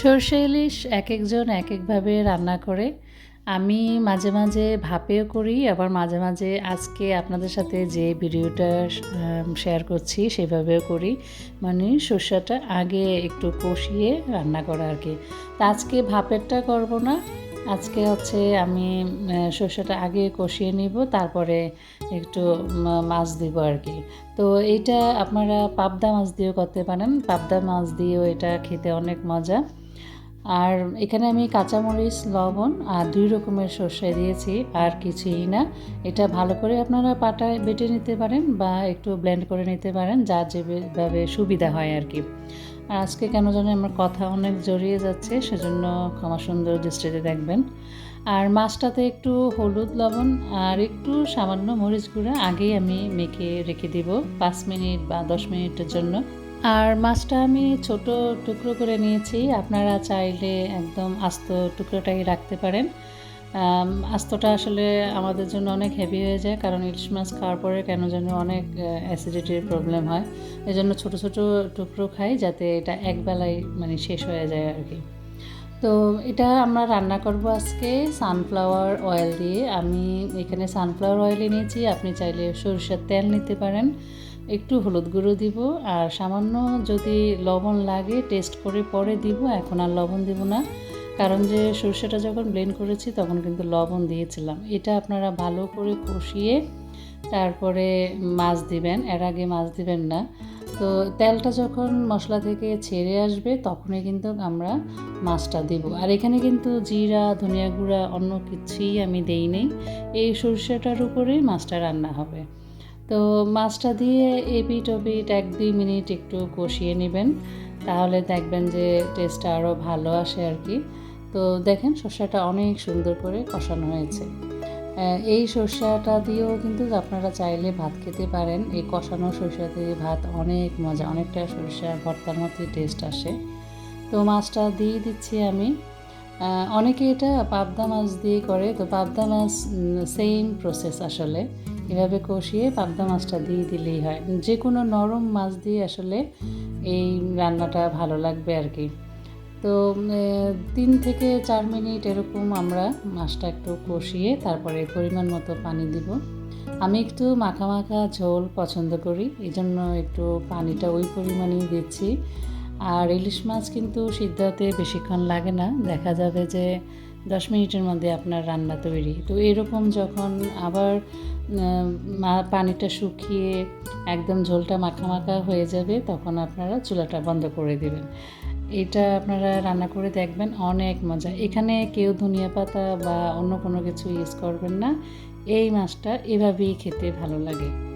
সর্ষে ইলিশ এক একজন এক একভাবে রান্না করে। আমি মাঝে মাঝে ভাপেও করি, আবার মাঝে মাঝে আজকে আপনাদের সাথে যে ভিডিওটা শেয়ার করছি সেভাবেও করি। মানে সর্ষাটা আগে একটু কষিয়ে রান্না করা আর কি। তা আজকে ভাপেরটা করব না আজকে হচ্ছে আমি সর্ষেটা আগে কষিয়ে নিব, তারপরে একটু মাছ দিব আর কি তো এইটা আপনারা পাবদা মাছ দিয়েও করতে পারেন। পাবদা মাছ দিয়েও এটা খেতে অনেক মজা। আর এখানে আমি কাঁচামরিচ, লবণ আর দুই রকমের সর্ষে দিয়েছি, আর কিছুই না। এটা ভালো করে আপনারা পাটায় বেটে নিতে পারেন বা একটু ব্লেন্ড করে নিতে পারেন, যার যেভাবে সুবিধা হয় আর কি আর আজকে কেন জানি আমার কথা অনেক জড়িয়ে যাচ্ছে, সেজন্য ক্ষমা সুন্দর দৃষ্টিতে দেখবেন। আর মাছটাতে একটু হলুদ লবণ আর একটু সামান্য মরিচ গুঁড়া আগেই আমি মেখে রেখে দিব পাঁচ মিনিট বা দশ মিনিটের জন্য। আর মাছটা আমি ছোট টুকরো করে নিয়েছি, আপনারা চাইলে একদম আস্ত টুকরোটাই রাখতে পারেন। আস্তটা আসলে আমাদের জন্য অনেক হেভি হয়ে যায়, কারণ ইলিশ মাছ খাওয়ার পরে কেন যেন অনেক অ্যাসিডিটির প্রবলেম হয়। এই জন্য ছোটো ছোটো টুকরো খাই যাতে এটা একবেলায় মানে শেষ হয়ে যায় আর কি তো এটা আমরা রান্না করব আজকে সানফ্লাওয়ার অয়েল দিয়ে। আমি এখানে সানফ্লাওয়ার অয়েলে নিয়েছি আপনি চাইলে সরষের তেল নিতে পারেন। একটু হলুদ গুঁড়ো দিব, আর সামান্য যদি লবণ লাগে টেস্ট করে পরে দিব। এখন আর লবণ দিব না। কারণ যে সর্ষেটা যখন ব্লেন্ড করেছি তখন কিন্তু লবণ দিয়েছিলাম। এটা আপনারা ভালো করে কষিয়ে তারপরে মাছ দিবেন। এর আগে মাছ দিবেন না। তো তেলটা যখন মশলা থেকে ছেড়ে আসবে তখনই কিন্তু আমরা মাছটা দিব। আর এখানে কিন্তু জিরা, ধনিয়া গুঁড়া অন্য কিছুই আমি দেই নেই। এই সরষেটার উপরেই মাছটা রান্না হবে। তো মাছটা দিয়ে এপিট ওপিট এক দুই মিনিট একটু কষিয়ে নেবেন। তাহলে দেখবেন যে টেস্টটা আরও ভালো আসে আর কি। তো দেখেন সর্ষেটা অনেক সুন্দর করে কষানো হয়েছে। এই সর্ষেটা দিয়েও কিন্তু আপনারা চাইলে ভাত খেতে পারেন। এই কষানো সর্ষে দিয়ে ভাত অনেক মজা, অনেকটা সর্ষে ভর্তার মতোই টেস্ট আসে। তো মাছটা দিয়ে দিচ্ছি আমি। অনেকে এটা পাবদা মাছ দিয়ে করে। তো পাবদা মাছ সেম প্রসেস আসলে। এভাবে কষিয়ে পাবদা মাছটা দিয়ে দিলেই হয়। যে কোনো নরম মাছ দিয়ে আসলে এই রান্নাটা ভালো লাগবে আর কি। তো তিন থেকে চার মিনিট এরকম আমরা মাছটা একটু কষিয়ে তারপরে পরিমাণ মতো পানি দিব। আমি একটু মাখা মাখা ঝোল পছন্দ করি এই জন্য একটু পানিটা ওই পরিমাণেই দিচ্ছি। আর ইলিশ মাছ কিন্তু সিদ্ধ হতে বেশিক্ষণ লাগে না, দেখা যাবে যে দশ মিনিটের মধ্যে আপনার রান্না তৈরি। তো এরকম যখন আবার পানিটা শুকিয়ে একদম ঝোলটা মাখা মাখা হয়ে যাবে, তখন আপনারা চুলাটা বন্ধ করে দেবেন। এটা আপনারা রান্না করে দেখবেন, অনেক মজা। এখানে কেউ ধনিয়া পাতা বা অন্য কোনো কিছু ইউজ করবেন না। এই মাছটা এভাবেই খেতে ভালো লাগে।